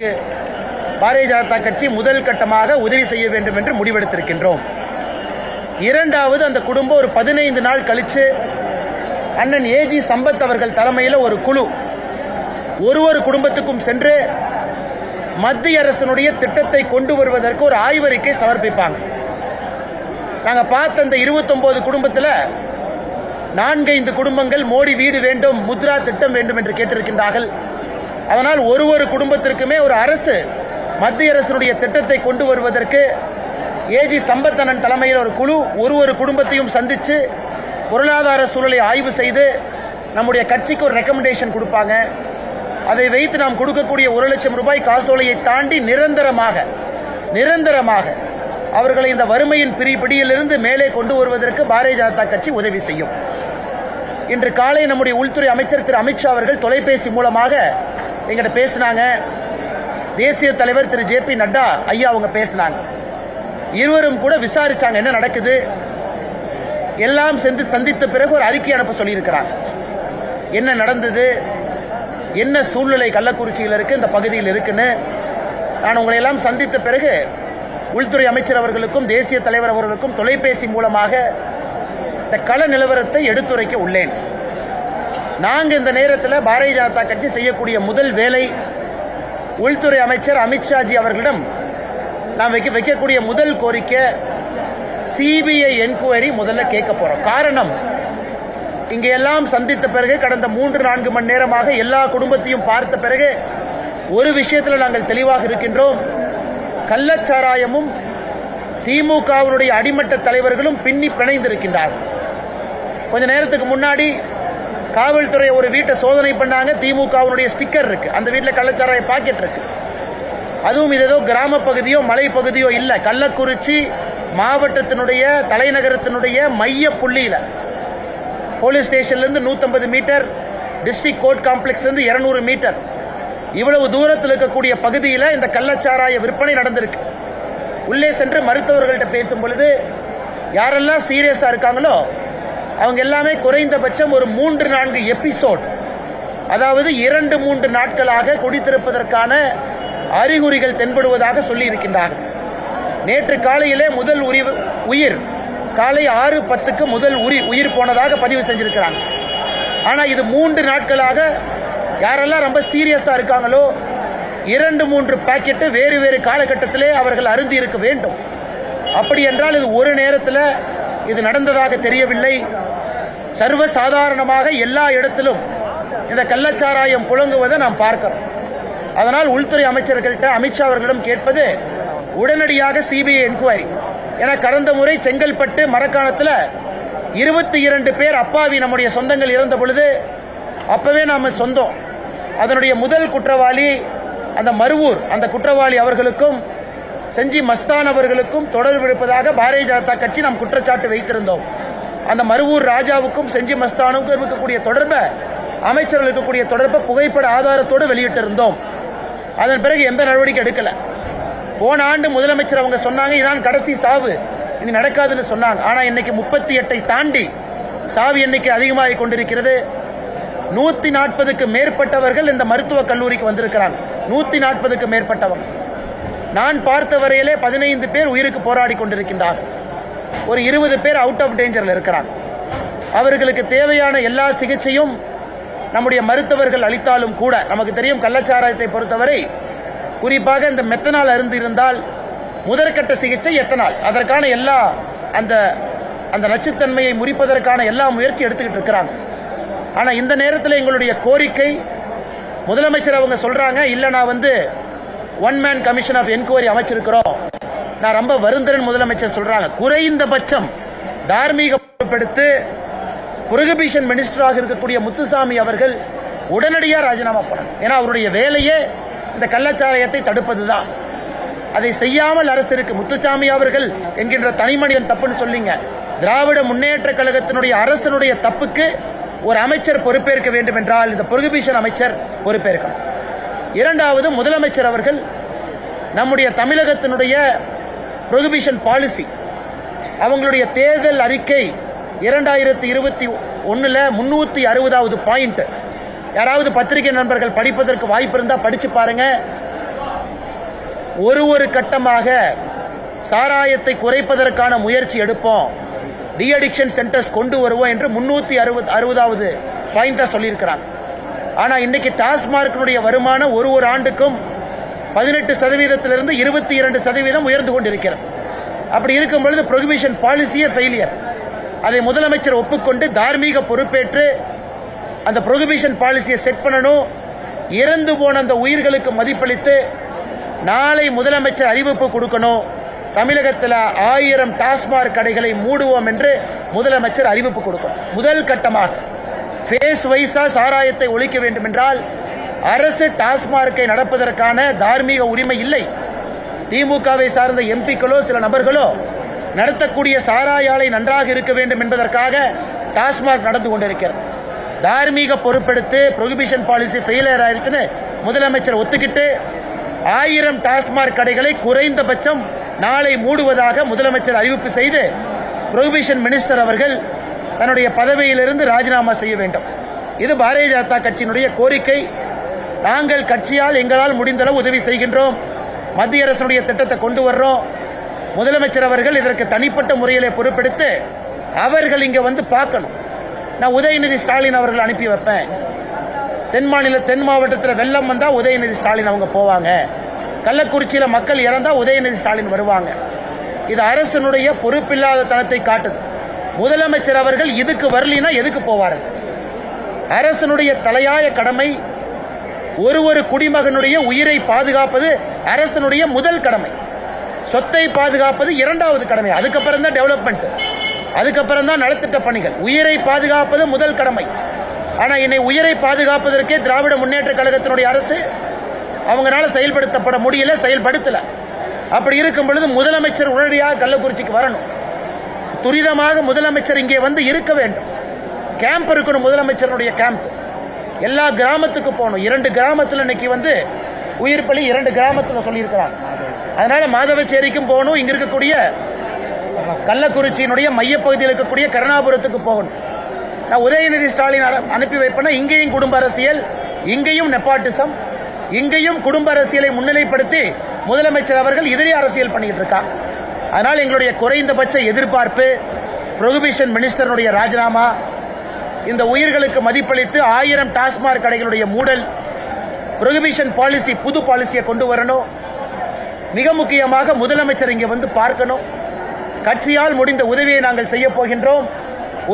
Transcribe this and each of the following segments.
பாரதிய ஜனதா கட்சி முதல் கட்டமாக உதவி செய்ய வேண்டும் என்று முடிவெடுத்திருக்கின்றோம். இரண்டாவது அந்த குடும்பம் ஒரு பதினைந்து நாள் கழிச்சு அண்ணன் ஏஜி சம்பத் அவர்கள் தலைமையில் ஒரு குழு. ஒரு ஒரு குடும்பத்துக்கும் சென்று மத்திய அரசினுடைய திட்டத்தை கொண்டு வருவதற்கு ஒரு ஆய்வறிக்கை சமர்ப்பிப்பாங்க. நாங்க பார்த்த அந்த 29 குடும்பத்தில் நான்கைந்து குடும்பங்கள் மோடி வீடு வேண்டும் முத்ரா திட்டம் வேண்டும் என்று கேட்டிருக்கின்றார்கள். அதனால் ஒரு ஒரு குடும்பத்திற்குமே ஒரு அரசு மத்திய அரசினுடைய திட்டத்தை கொண்டு வருவதற்கு ஏஜி சம்பத்தனன் தலைமையில் ஒரு குழு ஒரு ஒரு குடும்பத்தையும் சந்தித்து பொருளாதார சூழலை ஆய்வு செய்து நம்முடைய கட்சிக்கு ஒரு ரெக்கமெண்டேஷன் கொடுப்பாங்க. அதை வைத்து நாம் கொடுக்கக்கூடிய ஒரு லட்சம் ரூபாய் காசோலையை தாண்டி நிரந்தரமாக நிரந்தரமாக அவர்களை இந்த வறுமையின் பிரி பிடியிலிருந்து மேலே கொண்டு வருவதற்கு பாரதிய ஜனதா கட்சி உதவி செய்யும். இன்று காலை நம்முடைய உள்துறை அமைச்சர் திரு அமித்ஷா அவர்கள் தொலைபேசி மூலமாக எங்கிட்ட பேசினாங்க. தேசிய தலைவர் திரு. ஜே. பி. நட்டா ஐயா அவங்க பேசினாங்க. இருவரும் கூட விசாரிச்சாங்க என்ன நடக்குது. எல்லாம் சென்று சந்தித்த பிறகு ஒரு அறிக்கை அனுப்ப சொல்லியிருக்கிறாங்க. என்ன நடந்தது. என்ன சூழ்நிலை கள்ளக்குறிச்சியில் இருக்கு இந்த பகுதியில் இருக்குன்னு. நான் உங்களை எல்லாம் சந்தித்த பிறகு உள்துறை அமைச்சர் அவர்களுக்கும் தேசிய தலைவர் அவர்களுக்கும் தொலைபேசி மூலமாக இந்த கள நிலவரத்தை எடுத்துரைக்க உள்ளேன். நாங்கள் இந்த நேரத்தில் பாரதிய ஜனதா கட்சி செய்யக்கூடிய முதல் வேலை உள்துறை அமைச்சர் அமித்ஷாஜி அவர்களிடம் நாம் வைக்க வைக்கக்கூடிய முதல் கோரிக்கை சிபிஐ என்கொயரி முதல்ல கேட்க போகிறோம் காரணம் இங்கே எல்லாம் சந்தித்த பிறகு கடந்த மூன்று நான்கு மணி நேரமாக எல்லா குடும்பத்தையும் பார்த்த பிறகு ஒரு விஷயத்தில் நாங்கள் தெளிவாக இருக்கின்றோம். கள்ளச்சாராயமும் திமுகவினுடைய அடிமட்ட தலைவர்களும் பின்னி பிணைந்திருக்கின்றார்கள். கொஞ்ச நேரத்துக்கு முன்னாடி காவல்துறை ஒரு வீட்டை சோதனை பண்ணாங்க திமுகவினுடைய ஸ்டிக்கர் இருக்கு. அந்த வீட்டில் கள்ளச்சாராய பாக்கெட் இருக்கு. அதுவும் இது ஏதோ கிராம பகுதியோ மலை பகுதியோ இல்லை. கள்ளக்குறிச்சி மாவட்டத்தினுடைய தலைநகரத்தினுடைய மைய புள்ளியில். போலீஸ் ஸ்டேஷன்லேருந்து நூற்றம்பது மீட்டர் டிஸ்ட்ரிக்ட் கோர்ட் காம்ப்ளெக்ஸ்லேருந்து இரநூறு மீட்டர். இவ்வளவு தூரத்தில் இருக்கக்கூடிய பகுதியில் இந்த கள்ளச்சாராய விற்பனை நடந்திருக்கு. உள்ளே சென்று மருத்துவர்கள்ட்ட பேசும் பொழுது யாரெல்லாம் சீரியஸாக இருக்காங்களோ அவங்க எல்லாமே குறைந்தபட்சம் ஒரு மூன்று நான்கு எபிசோட் அதாவது இரண்டு மூன்று நாட்களாக குடித்திருப்பதற்கான அறிகுறிகள் தென்படுவதாக சொல்லி இருக்கின்றார்கள் நேற்று காலையிலே முதல் உரிவு உயிர் காலை ஆறு பத்துக்கு முதல் உரி உயிர் போனதாக பதிவு செஞ்சிருக்கிறாங்க. ஆனால் இது மூன்று நாட்களாக யாரெல்லாம் ரொம்ப சீரியஸாக இருக்காங்களோ இரண்டு மூன்று பாக்கெட்டு வேறு வேறு காலகட்டத்திலே அவர்கள் அருந்தி இருக்க வேண்டும். அப்படி என்றால் இது ஒரு நேரத்தில் இது நடந்ததாக தெரியவில்லை. சர்வ சாதாரணமாக எல்லா இடத்திலும் இந்த கள்ளச்சாராயம் புழங்குவதை நாம் பார்க்கிறோம். அதனால் உள்துறை அமைச்சர்கள்ட்ட அமித்ஷா அவர்களிடம் கேட்பது உடனடியாக சிபிஐ என்கொயரி. என கடந்த முறை செங்கல்பட்டு மரக்காணத்தில் இருபத்தி இரண்டு பேர் அப்பாவி நம்முடைய சொந்தங்கள் இறந்த பொழுது அப்பவே நாம் சொந்தம். அதனுடைய முதல் குற்றவாளி அந்த மருவூர் அந்த குற்றவாளி அவர்களுக்கும் செஞ்சி மஸ்தான் அவர்களுக்கும் தொடர்பு இருப்பதாக பாரதிய ஜனதா கட்சி நாம் குற்றச்சாட்டு வைத்திருந்தோம். அந்த மருவூர் ராஜாவுக்கும் செஞ்சி மஸ்தானுக்கும் இருக்கக்கூடிய தொடர்பை அமைச்சர்கள் இருக்கக்கூடிய தொடர்பை புகைப்பட ஆதாரத்தோடு வெளியிட்டிருந்தோம். அதன் பிறகு எந்த நடவடிக்கை எடுக்கல. போன ஆண்டு முதலமைச்சர் அவங்க சொன்னாங்க இதான் கடைசி சாவு. இனி நடக்காதுன்னு சொன்னாங்க. ஆனா இன்னைக்கு முப்பத்தி எட்டை தாண்டி சாவு எண்ணிக்கை அதிகமாகி கொண்டிருக்கிறது. நூத்தி நாற்பதுக்கு மேற்பட்டவர்கள் இந்த மருத்துவக் கல்லூரிக்கு வந்திருக்கிறாங்க. நூத்தி நாற்பதுக்கு மேற்பட்டவங்க. நான் பார்த்த வரையிலே பதினைந்து பேர் உயிருக்கு போராடி கொண்டிருக்கின்றார்கள். ஒரு இருபது பேர் அவுட் ஆஃப் டேஞ்சரில் இருக்கிறாங்க. அவர்களுக்கு தேவையான எல்லா சிகிச்சையும் நம்முடைய மருத்துவர்கள் அளித்தாலும் கூட நமக்கு தெரியும் கள்ளச்சாராயத்தை பொறுத்தவரை குறிப்பாக இந்த மெத்தனால் அருந்து இருந்தால் முதற்கட்ட சிகிச்சை எத்தனால்? அதற்கான எல்லா அந்த அந்த நச்சுத்தன்மையை முறிப்பதற்கான எல்லா முயற்சி எடுத்துக்கிட்டு இருக்கிறாங்க. ஆனால் இந்த நேரத்தில் எங்களுடைய கோரிக்கை முதலமைச்சர் அவங்க சொல்கிறாங்க இல்லை நான் வந்து one man commission of enquiry அமைச்சிருக்கிறோம். நான் ரொம்ப வருந்தரன் முதலமைச்சர் சொல்றாங்க. குறைந்தபட்சம் தார்மீக பொறுப்பெடுத்து புரகபீஷன் மினிஸ்டராக இருக்கக்கூடிய முத்துசாமி அவர்கள் உடனடியாக ராஜினாமா பண்ணணும். ஏன்னா அவருடைய வேலையே இந்த கள்ளச்சாராயத்தை தடுப்பதுதான். அதை செய்யாமல் அரசு இருக்கு முத்துசாமி அவர்கள் என்கின்ற தனிமனிதன் தப்புன்னு சொல்லிங்க. திராவிட முன்னேற்ற கழகத்தினுடைய அரசனுடைய தப்புக்கு ஒரு அமைச்சர் பொறுப்பேற்க வேண்டும் என்றால் இந்த புரகபீஷன் அமைச்சர் பொறுப்பேற்கணும். இரண்டாவது முதலமைச்சர் அவர்கள் நம்முடைய தமிழகத்தினுடைய ப்ரொஹிபிஷன் பாலிசி அவங்களுடைய தேர்தல் அறிக்கை இரண்டாயிரத்தி இருபத்தி ஒன்றில் முன்னூற்றி அறுபதாவது பாயிண்ட் யாராவது பத்திரிகை நண்பர்கள் படிப்பதற்கு வாய்ப்பு இருந்தால் படித்து பாருங்க. ஒரு ஒரு கட்டமாக சாராயத்தை குறைப்பதற்கான முயற்சி எடுப்போம். டி அடிக்ஷன் சென்டர்ஸ் கொண்டு வருவோம் என்று முன்னூற்றி அறுபது அறுபதாவது பாயிண்டாக சொல்லியிருக்கிறாங்க. ஆனால் இன்னைக்கு டாஸ்மார்க்கினுடைய வருமானம் ஒரு ஒரு ஆண்டுக்கும் பதினெட்டு சதவீதத்திலிருந்து இருபத்தி இரண்டு சதவீதம் உயர்ந்து கொண்டிருக்கிறது. அப்படி இருக்கும் பொழுது ப்ரொஹிபிஷன் பாலிசியே ஃபெயிலியர் அதை முதலமைச்சர் ஒப்புக்கொண்டு தார்மீக பொறுப்பேற்று அந்த ப்ரொஹிபிஷன் பாலிசியை செட் பண்ணணும். இறந்து போன அந்த உயிர்களுக்கு மதிப்பளித்து நாளை முதலமைச்சர் அறிவிப்பு கொடுக்கணும். தமிழகத்தில் ஆயிரம் டாஸ்மாக் கடைகளை மூடுவோம் என்று முதலமைச்சர் அறிவிப்பு கொடுக்கணும். முதல் கட்டமாக ஃபேஸ் வைஸாக சாராயத்தை ஒழிக்க வேண்டும் என்றால் அரசு டாஸ்மார்க்கை நடப்பதற்கான தார்மீக உரிமை இல்லை. திமுகவை சார்ந்த எம்பிக்களோ சில நபர்களோ நடத்தக்கூடிய சாராய ஆலை நன்றாக இருக்க வேண்டும் என்பதற்காக டாஸ்மாக் நடந்து கொண்டிருக்கிறது. தார்மீக பொறுப்பெடுத்து ப்ரொஹிபிஷன் பாலிசி ஃபெயிலியர் ஆயிடுச்சுன்னு முதலமைச்சர் ஒத்துக்கிட்டு ஆயிரம் டாஸ்மாக் கடைகளை குறைந்தபட்சம் நாளை மூடுவதாக முதலமைச்சர் அறிவிப்பு செய்து ப்ரொஹிபிஷன் மினிஸ்டர் அவர்கள் தன்னுடைய பதவியிலிருந்து ராஜினாமா செய்ய வேண்டும். இது பாரதிய ஜனதா கட்சியினுடைய கோரிக்கை. நாங்கள் கட்சியால் எங்களால் முடிந்தளவு உதவி செய்கின்றோம். மத்திய அரசுடைய திட்டத்தை கொண்டு வர்றோம். முதலமைச்சர் அவர்கள் இதற்கு தனிப்பட்ட முறையிலே பொறுப்பெடுத்து அவர்கள் இங்கே வந்து பார்க்கணும். நான் உதயநிதி ஸ்டாலின் அவர்கள் அனுப்பி வைப்பேன். தென் மாநில தென் மாவட்டத்தில் வெள்ளம் வந்தால் உதயநிதி ஸ்டாலின் அவங்க போவாங்க. கள்ளக்குறிச்சியில் மக்கள் இறந்தால் உதயநிதி ஸ்டாலின் வருவாங்க. இது அரசனுடைய பொறுப்பில்லாத தனத்தை காட்டுது. முதலமைச்சர் அவர்கள் இதுக்கு வரலினா எதுக்கு போவார்கள் அரசனுடைய தலையாய கடமை ஒரு ஒரு குடிமகனுடைய உயிரை பாதுகாப்பது அரசனுடைய முதல் கடமை. சொத்தை பாதுகாப்பது இரண்டாவது கடமை. அதுக்கப்புறம் தான் டெவலப்மெண்ட் அதுக்கப்புறம் தான் நலத்திட்ட பணிகள். உயிரை பாதுகாப்பது முதல் கடமை. ஆனால் என்னை உயிரை பாதுகாப்பதற்கே திராவிட முன்னேற்ற கழகத்தினுடைய அரசு அவங்களால செயல்படுத்தப்பட முடியல செயல்படுத்தல. அப்படி இருக்கும் பொழுது முதலமைச்சர் உடனடியாக கள்ளக்குறிச்சிக்கு வரணும். துரிதமாக முதலமைச்சர் இங்கே வந்து இருக்க வேண்டும். கேம்ப் இருக்கணும் முதலமைச்சருடைய கேம்ப் எல்லா கிராமத்துக்கு போகணும். இரண்டு கிராமத்தில் இன்னைக்கு வந்து உயிர் பலி இரண்டு கிராமத்தில் சொல்லியிருக்கிறாங்க அதனால் மாதவச்சேரிக்கும் போகணும். இங்கே இருக்கக்கூடிய கள்ளக்குறிச்சியினுடைய மையப்பகுதியில் இருக்கக்கூடிய கருணாபுரத்துக்கு போகணும். நான் உதயநிதி ஸ்டாலின் அனு- அனுப்பி வைப்பேன்னா இங்கேயும் குடும்ப அரசியல் இங்கேயும் நெப்பாட்டிசம் இங்கேயும் குடும்ப அரசியலை முன்னிலைப்படுத்தி முதலமைச்சர் அவர்கள் எதிரி அரசியல் பண்ணிக்கிட்டு இருக்கா. அதனால் எங்களுடைய குறைந்தபட்ச எதிர்பார்ப்பு ப்ரொஹிபிஷன் மினிஸ்டருடைய ராஜினாமா இந்த உயிர்களுக்கு மதிப்பளித்து ஆயிரம் டாஸ்மாக் கடைகளுடைய மூடல் ப்ரொஹிபிஷன் பாலிசி புது பாலிசியை கொண்டு வரணும். மிக முக்கியமாக முதலமைச்சர் இங்கே வந்து பார்க்கணும். கட்சியால் முடிந்த உதவியை நாங்கள் செய்ய போகின்றோம்.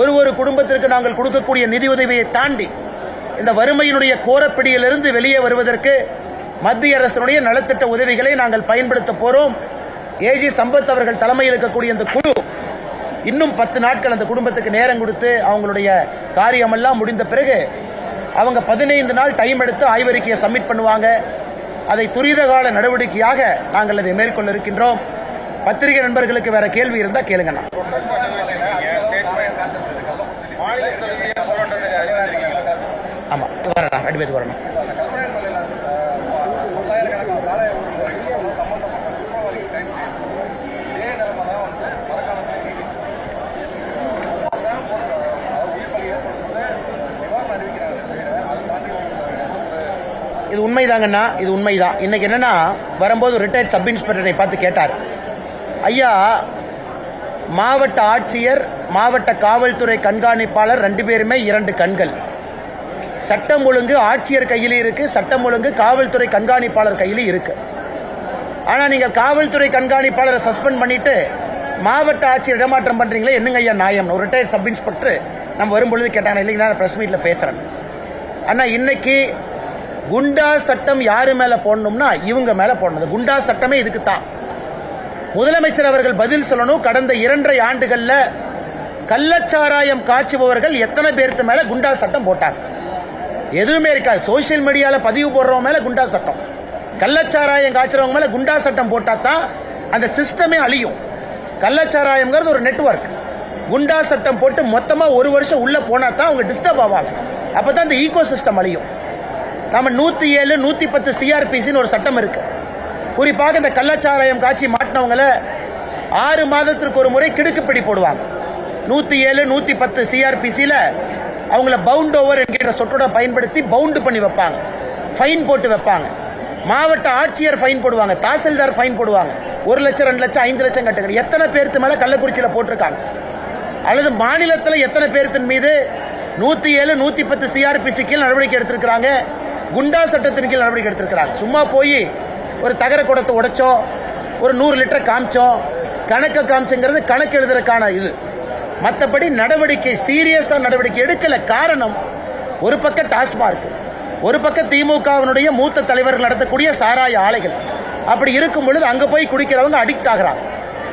ஒரு ஒரு குடும்பத்திற்கு நாங்கள் கொடுக்கக்கூடிய நிதி உதவியை தாண்டி இந்த வறுமையினுடைய கோரப்பிடியிலிருந்து வெளியே வருவதற்கு மத்திய அரசினுடைய நலத்திட்ட உதவிகளை நாங்கள் பயன்படுத்த போகிறோம் ஏஜி சம்பத் அவர்கள் தலைமையில் இருக்கக்கூடிய இந்த குழு இன்னும் பத்து நாட்கள் அந்த குடும்பத்துக்கு நேரம் கொடுத்து அவங்களுடைய காரியமெல்லாம் முடிந்த பிறகு அவங்க பதினைந்து நாள் டைம் எடுத்து ஆய்வறிக்கையை சப்மிட் பண்ணுவாங்க. அதை துரித கால நடவடிக்கையாக நாங்கள் அதை மேற்கொள்ள இருக்கின்றோம். பத்திரிகை நண்பர்களுக்கு வேற கேள்வி இருந்தால் கேளுங்கண்ணா ஆமாம் வரணும் ரெண்டு பேருக்கு வரணும் இது உண்மைதாங்கண்ணா இது உண்மைதான். இன்னைக்கு என்னன்னா வரும்போது ரிட்டையர்ட் சப் இன்ஸ்பெக்டரை பார்த்து கேட்டார். ஐயா மாவட்ட ஆட்சியர் மாவட்ட காவல்துறை கண்காணிப்பாளர் ரெண்டு பேருமே இரண்டு கண்கள். சட்டம் ஒழுங்கு ஆட்சியர் கையில் இருக்கு சட்டம் ஒழுங்கு காவல்துறை கண்காணிப்பாளர் கையில் இருக்கு. ஆனா நீங்க காவல்துறை கண்காணிப்பாளரை சஸ்பெண்ட் பண்ணிட்டு மாவட்ட ஆட்சியர் இடமாற்றம் பண்றீங்களே என்னங்க ஐயா நியாயம்? ஒரு ரிட்டையர்ட் சப் இன்ஸ்பெக்டர் நம்ம வரும்பொழுது கேட்டாங்க இல்லைங்க நான் ப்ரெஸ் மீட்டில் பேசுகிறேன் ஆனால் இன்னைக்கு குண்டா சட்டம் யாரு மேல போடணும்னா இவங்க மேல போடணும். குண்டா சட்டமே இதுக்கு தான் முதலமைச்சர் அவர்கள் பதில் சொல்லணும். கடந்த இரண்டரை ஆண்டுகள்ல கள்ளச்சாராயம் காய்ச்சுபவர்கள் எத்தனை பேருக்கு மேல குண்டா சட்டம் போட்டாங்க? எதுவுமே இருக்காது. சோஷியல் மீடியால பதிவு போடுறவங்க மேல குண்டா சட்டம். கள்ளச்சாராயம் காய்ச்சறவங்க மேல குண்டா சட்டம் போட்டா தான் அந்த சிஸ்டமே அழியும். கள்ளச்சாராயம்ங்கிறது ஒரு நெட்வொர்க் குண்டா சட்டம் போட்டு மொத்தமா ஒரு வருஷம் உள்ள போனா தான் அவங்க டிஸ்டர்ப் ஆவாங்க. அப்பதான் அந்த ஈகோ சிஸ்டம் அழியும். நம்ம நூத்தி ஏழு நூத்தி பத்து சிஆர்பிசின்னு ஒரு சட்டம் இருக்கு. குறிப்பாக இந்த கள்ளச்சாராயம் காட்சி மாட்டினவங்கள ஆறு மாதத்திற்கு ஒரு முறை கிடுக்குப்பிடி போடுவாங்க. நூத்தி ஏழு நூத்தி பத்து சிஆர்பிசியில அவங்கள பவுண்ட் ஓவர் என்கிற சொற்றோட பயன்படுத்தி பவுண்டு பண்ணி வைப்பாங்க. ஃபைன் போட்டு வைப்பாங்க. மாவட்ட ஆட்சியர் ஃபைன் போடுவாங்க. தாசில்தார் ஃபைன் போடுவாங்க. ஒரு லட்சம் ரெண்டு லட்சம் ஐந்து லட்சம் கட்டுங்க எத்தனை பேருக்கு மேலே கள்ளக்குறிச்சியில் போட்டிருக்காங்க? அல்லது மாநிலத்தில் எத்தனை பேர்த்தின் மீது நூற்றி ஏழு நூற்றி பத்து சிஆர்பிசி கீழ் நடவடிக்கை எடுத்திருக்கிறாங்க? குண்டா சட்டத்தின் கீழ் நடவடிக்கை எடுத்திருக்கிறாங்க சும்மா போய் ஒரு தகர குடத்தை உடைச்சோம் ஒரு நூறு லிட்டர் காமிச்சோம் கணக்கை காமிச்சங்கிறது கணக்கு எழுதுறதுக்கான இது. மற்றபடி நடவடிக்கை சீரியஸாக நடவடிக்கை எடுக்கல. காரணம் ஒரு பக்கம் டாஸ்மார்க் ஒரு பக்கம் திமுகவினுடைய மூத்த தலைவர்கள் நடத்தக்கூடிய சாராய ஆலைகள். அப்படி இருக்கும் பொழுது அங்கே போய் குடிக்கிறவங்க அடிக்ட் ஆகிறாங்க.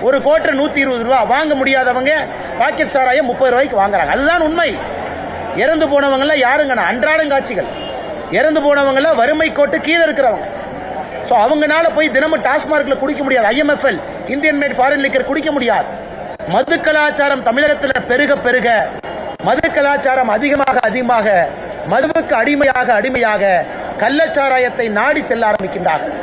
ஒரு கோட்டை நூற்றி இருபது ரூபா வாங்க முடியாதவங்க பாக்கெட் சாராயம் முப்பது ரூபாய்க்கு வாங்குறாங்க. அதுதான் உண்மை. இறந்து போனவங்கலாம் யாருங்கண்ணா? அன்றாடங்காட்சிகள் இறந்து போனவங்களாம் வறுமை கோட்டு கீழே இருக்கிறவங்க. ஸோ அவங்கனால போய் தினமும் டாஸ்மார்க்கில் குடிக்க முடியாது. IMFL Indian made foreign liquor குடிக்க முடியாது. மது கலாச்சாரம் தமிழகத்தில் பெருக பெருக மது கலாச்சாரம் அதிகமாக அதிகமாக மதுவுக்கு அடிமையாக அடிமையாக கள்ளச்சாராயத்தை நாடி செல்ல ஆரம்பிக்கின்றார்கள்.